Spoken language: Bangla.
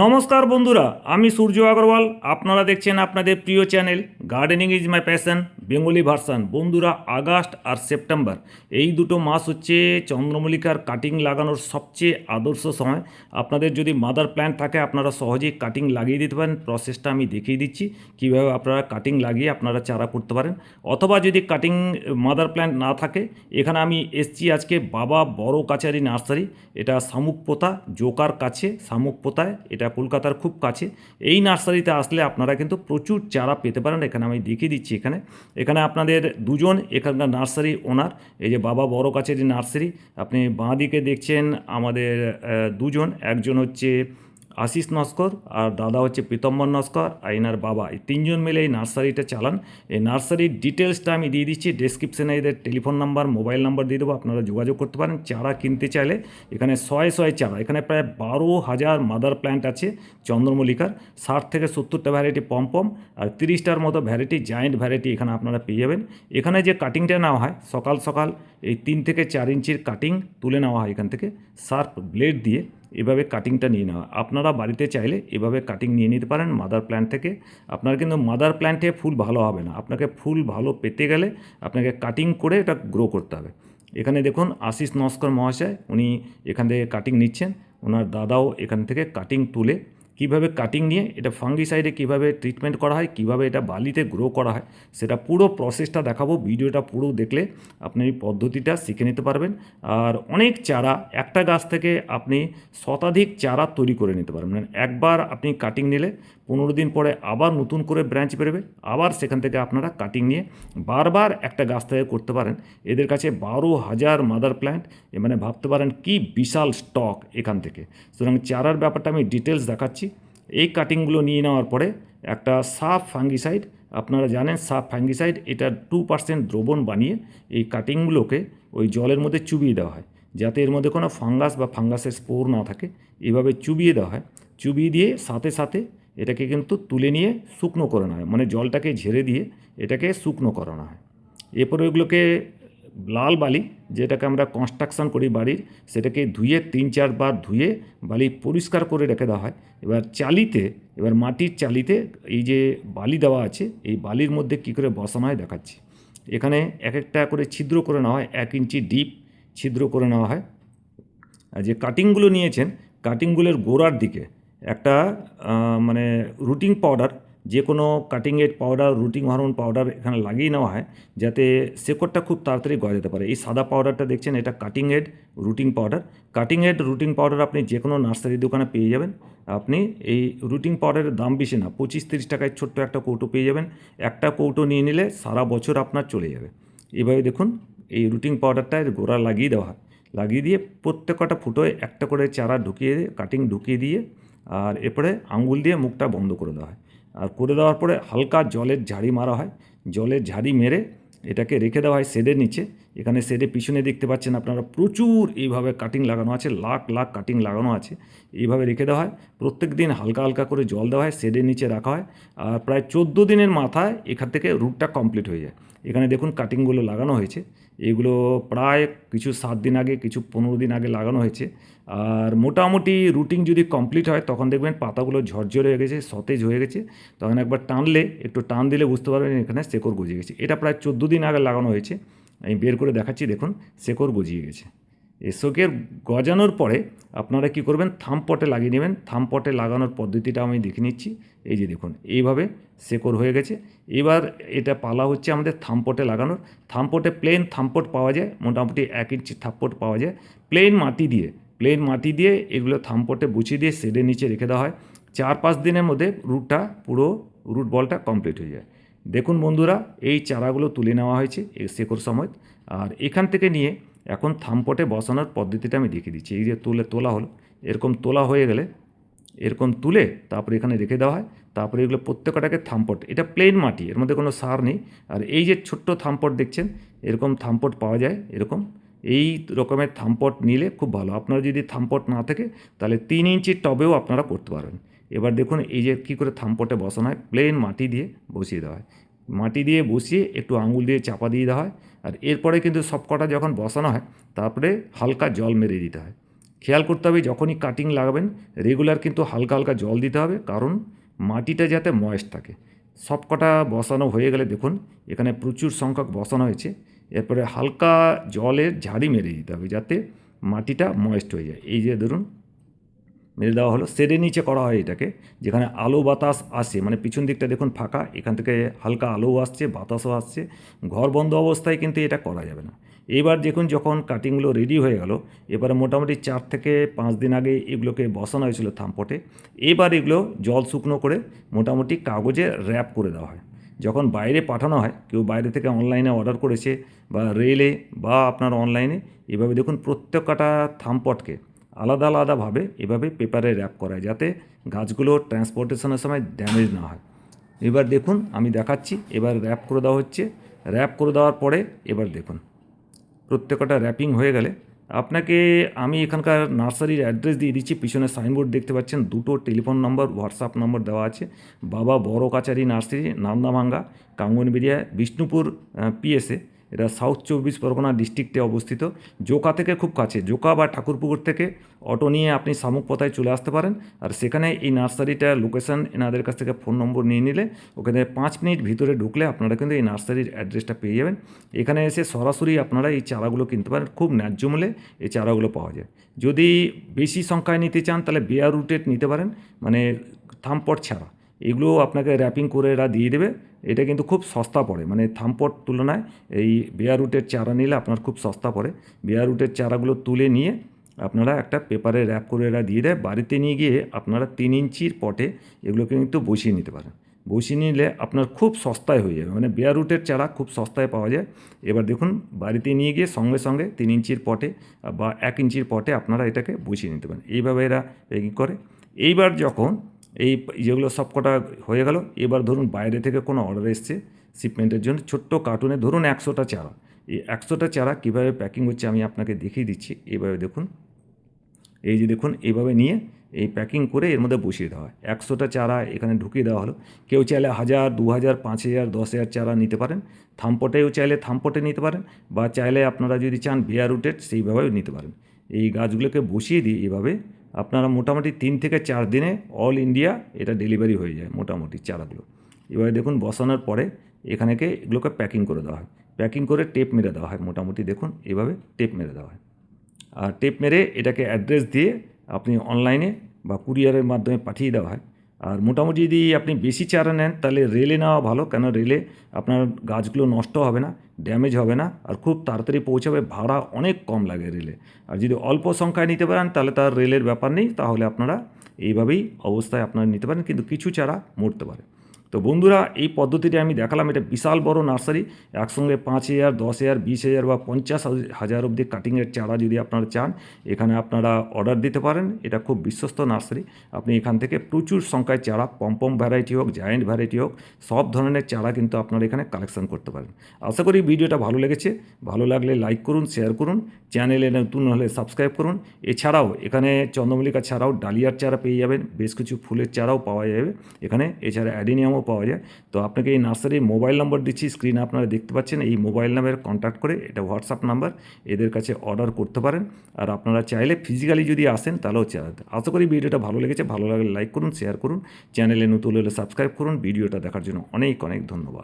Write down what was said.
নমস্কার বন্ধুরা, আমি সূর্য আগরওয়াল। আপনারা দেখছেন আপনাদের প্রিয় channel gardening is my passion Bengali version. বন্ধুরা, আগস্ট আর সেপ্টেম্বর, এই দুটো মাস হচ্ছে চন্দ্রমল্লিকার কাটিং লাগানোর সবচেয়ে আদর্শ সময়। আপনাদের যদি মাদার প্ল্যান্ট থাকে, আপনারা সহজেই কাটিং লাগিয়ে দিতে পারেন। প্রসেসটা আমি দেখিয়ে দিচ্ছি, কীভাবে আপনারা কাটিং লাগিয়ে আপনারা চারা করতে পারেন। অথবা যদি কাটিং মাদার প্ল্যান্ট না থাকে, এখানে আমি এসছি আজকে বাবা বড় কাছারি নার্সারি। এটা শামুকপোতা জোকার কাছে শামুকপোতায় এটা কলকাতার খুব কাছে। এই নার্সারিতে আসলে আপনারা কিন্তু প্রচুর চারা পেতে পারেন। এখানে আমি দেখিয়ে দিচ্ছি এখানে। এখানে আপনাদের দুজন, এখানকার নার্সারি ওনার, এই যে বাবা বড় কাছেরি নার্সারি। আপনি বাঁ দিকে দেখছেন আমাদের দুজন। একজন হচ্ছে আশিস নস্কর আর দাদা হচ্ছে পীতম্বর নস্কর আর এনার বাবা। এই তিনজন মিলে এই নার্সারিটা চালান। এই নার্সারির ডিটেলসটা আমি দিয়ে দিচ্ছি। ডেসক্রিপশনে এদের টেলিফোন নাম্বার, মোবাইল নাম্বার দিয়ে দেবো। আপনারা যোগাযোগ করতে পারেন। চারা কিনতে চাইলে এখানে শয়ে শয়ে চারা। এখানে প্রায় বারো হাজার মাদার প্ল্যান্ট আছে চন্দ্রমল্লিকার। ষাট থেকে সত্তরটা ভ্যারাইটি পম্পম আর তিরিশটার মতো ভ্যারাইটি, জায়েন্ট ভ্যারাইটি এখানে আপনারা পেয়ে যাবেন। এখানে যে কাটিংটা নেওয়া হয়, সকাল সকাল এই তিন থেকে চার ইঞ্চির কাটিং তুলে নেওয়া হয় এখান থেকে। শার্প ব্লেড দিয়ে এভাবে কাটিংটা নিয়ে নেওয়া। আপনারা বাড়িতে চাইলে এভাবে কাটিং নিয়ে নিতে পারেন মাদার প্ল্যান্ট থেকে। আপনার কিন্তু মাদার প্ল্যান্টে ফুল ভালো হবে না। আপনাকে ফুল ভালো পেতে গেলে আপনাকে কাটিং করে এটা গ্রো করতে হবে। এখানে দেখুন আশিস নস্কর মহাশয়, উনি এখান থেকে কাটিং নিচ্ছেন। ওনার দাদাও এখান থেকে কাটিং তুলে কীভাবে কাটিং নিয়ে, এটা ফাঙ্গিসাইডে কীভাবে ট্রিটমেন্ট করা হয়, কীভাবে এটা বালিতে গ্রো করা হয়, সেটা পুরো প্রসেসটা দেখাবো, ভিডিওটা পুরো দেখলে আপনি এই পদ্ধতিটা শিখে নিতে পারবেন। আর অনেক চারা, একটা গাছ থেকে আপনি শতাধিক চারা তৈরি করে নিতে পারবেন। মানে একবার আপনি কাটিং নিলে পনেরো দিন পরে আবার নতুন করে ব্রাঞ্চ বেরোবে, আবার সেখান থেকে আপনারা কাটিং নিয়ে বারবার একটা গাছ থেকে করতে পারেন। এদের কাছে বারো হাজার মাদার প্ল্যান্ট মানে ভাবতে পারেন কি বিশাল স্টক এখান থেকে। সুতরাং চারার ব্যাপারটা আমি ডিটেলস দেখাচ্ছি এই কাটিংগুলো নিয়ে নেওয়ার পরে একটা সাফ ফাঙ্গিসাইড আপনারা জানেন সাফ ফাঙ্গিসাইড এটা টু পার্সেন্ট দ্রবণ বানিয়ে এই কাটিংগুলোকে ওই জলের মধ্যে চুবিয়ে দেওয়া হয়। যাতে এর মধ্যে কোনো ফাঙ্গাস বা ফাঙ্গাসের স্পোর না থাকে, এভাবে চুবিয়ে দেওয়া হয়। চুবিয়ে দিয়ে সাথে সাথে এটাকে কিন্তু তুলে নিয়ে শুকনো করানো হয় মানে জলটাকে ঝেড়ে দিয়ে এটাকে শুকনো করানো হয়। এরপরে ওইগুলোকে লাল বালি, যেটাকে আমরা কনস্ট্রাকশন করি বাড়ির, সেটাকে ধুয়ে তিন চারবার ধুয়ে বালি পরিষ্কার করে রেখে দেওয়া হয়। এবার চালিতে, এবার মাটির চালিতে এই যে বালি দেওয়া আছে, এই বালির মধ্যে কি করে বসানো হয় দেখাচ্ছি। এখানে এক একটা করে ছিদ্র করে নেওয়া হয়, এক ইঞ্চি ডিপ ছিদ্র করে নেওয়া হয়। আর যে কাটিংগুলো নিয়েছেন কাটিংগুলোর গোড়ার দিকে একটা মানে রুটিং পাউডার যে কোনো cutting aid powder rooting hormone powder এখানে লাগিয়ে নেওয়া হয়, যাতে শেকড়টা খুব তাড়াতাড়ি গড়ে যেতে পারে। এই সাদা পাউডারটা দেখছেন, এটা cutting aid rooting powder cutting aid rooting powder আপনি যে কোনো নার্সারি দোকানে পেয়ে যাবেন। আপনি এই রুটিং পাউডারের দাম বেশি না, পঁচিশ তিরিশ টাকায় ছোট্ট একটা কৌটো পেয়ে যাবেন। একটা কৌটো নিয়ে নিলে সারা বছর আপনার চলে যাবে। এভাবে দেখুন, এই রুটিং পাউডারটা গোড়া লাগিয়ে দেওয়া হয়। লাগিয়ে দিয়ে প্রত্যেকটা ফুটোয় একটা করে চারা ঢুকিয়ে কাটিং ঢুকিয়ে দিয়ে, আর এরপরে আঙ্গুল দিয়ে মুখটা বন্ধ করে দেওয়া হয়। আর করে দেওয়ার পরে হালকা জলের ঝাড়ি মারা হয়। জলের ঝাড়ি মেরে এটাকে রেখে দেওয়া হয় শেডের নিচে। এখানে শেডে পিছনে দেখতে পাচ্ছেন আপনারা প্রচুর এইভাবে কাটিং লাগানো আছে, লাখ লাখ কাটিং লাগানো আছে। এইভাবে রেখে দেওয়া হয়। প্রত্যেক দিন হালকা হালকা করে জল দেওয়া হয় শেডের নিচে রাখা হয়। আর প্রায় চোদ্দ দিনের মাথায় এখান থেকে রুটটা কমপ্লিট হয়ে যায়। এখানে দেখুন কাটিংগুলো লাগানো হয়েছে। এগুলো প্রায় কিছু সাত দিন আগে, কিছু পনেরো দিন আগে লাগানো হয়েছে। আর মোটামুটি রুটিং যদি কমপ্লিট হয়, তখন দেখবেন পাতাগুলো ঝরঝরে হয়ে গেছে, সতেজ হয়ে গেছে। তখন একবার টানলে, একটু টান দিলে বুঝতে পারবেন এখানে শেকড় গজিয়ে গেছে। এটা প্রায় চোদ্দ দিন আগে লাগানো হয়েছে। আমি বের করে দেখাচ্ছি, দেখুন, শেকড় গজিয়ে গেছে। এই শোকের গজানোর পরে আপনারা কি করবেন? থাম পটে লাগিয়ে নেবেন। থাম পটে লাগানোর পদ্ধতিটা আমি দেখে নিচ্ছি। এই যে দেখুন, এইভাবে শেকড় হয়ে গেছে। এবার এটা পালা হচ্ছে আমাদের থামপটে লাগানোর। থামপটে প্লেন থামপট পাওয়া যায়, মোটামুটি এক ইঞ্চি থাপ্পট পাওয়া যায়। প্লেন মাটি দিয়ে প্লেন মাটি দিয়ে এগুলো থামপটে বুছিয়ে দিয়ে শেডের নিচে রেখে দেওয়া হয়। চার পাঁচ দিনের মধ্যে রুটটা পুরো রুট বলটা কমপ্লিট হয়ে যায়। দেখুন বন্ধুরা, এই চারাগুলো তুলে নেওয়া হয়েছে শেকড় সময় আর এখান থেকে নিয়ে এখন থামপটে বসানোর পদ্ধতিটা আমি দেখিয়ে দিচ্ছি। এই যে তুলে, তোলা হলো, এরকম তোলা হয়ে গেলে এরকম তুলে তারপরে এখানে রেখে দেওয়া হয়। তারপরে এগুলো প্রত্যেকটাকে থামপট, এটা প্লেন মাটি, এর মধ্যে কোনো সার নেই। আর এই যে ছোট্ট থামপট দেখছেন, এরকম থামপট পাওয়া যায়, এরকম। এই রকমের থামপট নিলে খুব ভালো। আপনারা যদি থামপট না থাকে, তাহলে তিন ইঞ্চির টবেও আপনারা করতে পারবেন। এবার দেখুন এই যে কী করে থাম্পটে বসানো হয় প্লেন মাটি দিয়ে বসিয়ে দেওয়া হয়। মাটি দিয়ে বসিয়ে একটু আঙুল দিয়ে চাপা দিয়ে দেওয়া হয় আর এরপরে কিন্তু সবকটা যখন বসানো হয়, তারপরে হালকা জল মেরে দিতে হয়। খেয়াল করতে হবে যখনই কাটিং লাগাবেন রেগুলার কিন্তু হালকা হালকা জল দিতে হবে, কারণ মাটিটা যাতে ময়েস্ট থাকে। সব কটা বসানো হয়ে গেলে দেখুন, এখানে প্রচুর সংখ্যক বসানো হয়েছে। এরপরে হালকা জলের ঝাড়ি মেরে দিতে হবে যাতে মাটিটা ময়েস্ট হয়ে যায়। এই যে ধরুন মেরে দেওয়া হলো। সেডের নিচে করা হয় এটাকে, যেখানে আলো বাতাস আসে। মানে পিছন দিকটা দেখুন ফাঁকা, এখান থেকে হালকা আলো আসছে, বাতাসও আসছে। ঘর বন্ধ অবস্থায় কিন্তু এটা করা যাবে না। এবার দেখুন যখন কাটিংগুলো রেডি হয়ে গেল, এবারে মোটামুটি চার থেকে পাঁচ দিন আগে এগুলোকে বসানো হয়েছিল থাম্পটে। এবার এগুলো জল শুকনো করে মোটামুটি কাগজে র্যাপ করে দেওয়া হয়। যখন বাইরে পাঠানো হয়, কেউ বাইরে থেকে অনলাইনে অর্ডার করেছে বা রেলে বা আপনার অনলাইনে এভাবে দেখুন প্রত্যেকটা থাম্পটকে আলাদা আলাদাভাবে এভাবে পেপারে র্যাপ করায় যাতে গাছগুলো ট্রান্সপোর্টেশনের সময় ড্যামেজ না হয়। এবার দেখুন, আমি দেখাচ্ছি, এবার র্যাপ করে দেওয়া হচ্ছে। র্যাপ করে দেওয়ার পরে এবার দেখুন, প্রত্যেকটা র্যাপিং হয়ে গেলে আপনাকে আমি এখানকার নার্সারির অ্যাড্রেস দিয়ে দিচ্ছি, পিছনে সাইনবোর্ড দেখতে পাচ্ছেন, দুটো টেলিফোন নম্বর হোয়াটসঅ্যাপ নম্বর দেওয়া আছে। বাবা বড় কাচারি নার্সারি নামদাভাঙ্গা কাঙ্গনবেরিয়া বিষ্ণুপুর পিএসএ এটা সাউথ চব্বিশ পরগনা ডিস্ট্রিক্টে অবস্থিত। জোকা থেকে খুব কাছে, জোকা বা ঠাকুরপুকুর থেকে অটো নিয়ে আপনি শামুকপথায় চলে আসতে পারেন। আর সেখানে এই নার্সারিটার লোকেশন এনাদের কাছ থেকে ফোন নম্বর নিয়ে নিলে ওখানে পাঁচ মিনিট ভিতরে ঢুকলে আপনারা কিন্তু এই নার্সারির অ্যাড্রেসটা পেয়ে যাবেন। এখানে এসে সরাসরি আপনারা এই চারাগুলো কিনতে পারেন, খুব ন্যায্য মূল্যে এই চারাগুলো পাওয়া যায়। যদি বেশি সংখ্যায় নিতে চান তাহলে বেয়ার রুটেড নিতে পারেন মানে থামপট ছাড়া। এগুলো আপনাকে র্যাপিং করে এরা দিয়ে দেবে। এটা কিন্তু খুব সস্তা পড়ে। মানে থামপট তুলনায় এই বেয়ার রুটের চারা নিলে আপনার খুব সস্তা পড়ে। বেয়ার রুটের চারাগুলো তুলে নিয়ে আপনারা একটা পেপারে র্যাপ করে এরা দিয়ে দেয়। বাড়িতে নিয়ে গিয়ে আপনারা তিন ইঞ্চির পটে এগুলোকে কিন্তু বসিয়ে নিতে পারেন। বসিয়ে নিলে আপনার খুব সস্তায় হয়ে যাবে। মানে বেয়ার রুটের চারা খুব সস্তায় পাওয়া যায়। এবার দেখুন, বাড়িতে নিয়ে গিয়ে সঙ্গে সঙ্গে তিন ইঞ্চির পটে বা এক ইঞ্চির পটে আপনারা এটাকে বসিয়ে নিতে পারেন। এইভাবে এরা প্যাকিং করে। এইবার যখন এই যেগুলো সব কটা হয়ে গেল। এবার ধরুন বাইরে থেকে কোনো অর্ডার এসছে শিপমেন্টের জন্য। ছোট্ট কার্টুনে ধরুন একশোটা চারা। এই একশোটা চারা কীভাবে প্যাকিং হচ্ছে আমি আপনাকে দেখিয়ে দিচ্ছি। এইভাবে দেখুন। এই যে দেখুন এইভাবে নিয়ে এই প্যাকিং করে এর মধ্যে বসিয়ে দেওয়া হয়। একশোটা চারা এখানে ঢুকিয়ে দেওয়া হলো। কেউ চাইলে হাজার দু হাজার পাঁচ হাজার দশ হাজার চারা নিতে পারেন। থামপটেও চাইলে থামপটে নিতে পারেন বা চাইলে আপনারা যদি চান বিয়ার রুটেড সেইভাবেও নিতে পারেন। এই গাছগুলোকে বসিয়ে দিই এভাবে আপনারা মোটামুটি তিন থেকে চার দিনে অল ইন্ডিয়া এটা ডেলিভারি হয়ে যায় মোটামুটি চারাগুলো। এবারে দেখুন বসানোর পরে এখানেকে এগুলোকে প্যাকিং করে দেওয়া হয়। প্যাকিং করে টেপ মেরে দেওয়া হয় মোটামুটি, দেখুন এভাবে টেপ মেরে দেওয়া হয়। আর টেপ মেরে এটাকে অ্যাড্রেস দিয়ে আপনি অনলাইনে বা কুরিয়ারের মাধ্যমে পাঠিয়ে দেওয়া হয়। আর মোটামুটি যদি আপনি বেশি চারা নেন, তাহলে রেলে নেওয়া ভালো। কেন? রেলে আপনার গাছগুলো নষ্ট হবে না ড্যামেজ হবে না, আর খুব তাড়াতাড়ি পৌঁছাবে। ভাড়া অনেক কম লাগে রেলে। আর যদি অল্প সংখ্যায় নিতে পারেন, তাহলে তার রেলের ব্যাপার নেই। তাহলে আপনারা এইভাবেই অবস্থায় আপনারা নিতে পারেন, কিন্তু কিছু চারা মরতে পারে। তো বন্ধুরা, এই পদ্ধতিটি আমি দেখালাম। এটা বিশাল বড় নার্সারি। একসঙ্গে পাঁচ হাজার, দশ হাজার, বিশ হাজার বা পঞ্চাশ হাজার অবধি কাটিংয়ের চারা যদি আপনারা চান, এখানে আপনারা অর্ডার দিতে পারেন। এটা খুব বিশ্বস্ত নার্সারি। আপনি এখান থেকে প্রচুর সংখ্যায় চারা পম্পম ভ্যারাইটি হোক জায়েন্ট ভ্যারাইটি হোক, সব ধরনের চারা কিন্তু আপনারা এখানে কালেকশন করতে পারেন। আশা করি ভিডিওটা ভালো লেগেছে। ভালো লাগলে লাইক করুন শেয়ার করুন। চ্যানেলে নতুন হলে সাবস্ক্রাইব করুন। এছাড়াও এখানে চন্দ্রমল্লিকা ছাড়াও ডালিয়ার চারা পেয়ে যাবেন। বেশ কিছু ফুলের চারাও পাওয়া যাবে এখানে। এছাড়া অ্যাডিনিয়ামও পাওয়া যায়। তো আপনাকে এই নার্সারির মোবাইল নম্বর দিচ্ছি, স্ক্রিনে আপনারা দেখতে পাচ্ছেন, এই মোবাইল নাম্বারে কন্ট্যাক্ট করে এটা হোয়াটসঅ্যাপ নাম্বার, এদের কাছে অর্ডার করতে পারেন। আর আপনারা চাইলে ফিজিক্যালি যদি আসেন, তাহলেও চালাতে আশা করি ভিডিওটা ভালো লেগেছে। ভালো লাগলে লাইক করুন শেয়ার করুন। চ্যানেলে নতুন হলে সাবস্ক্রাইব করুন। ভিডিওটা দেখার জন্য অনেক অনেক ধন্যবাদ।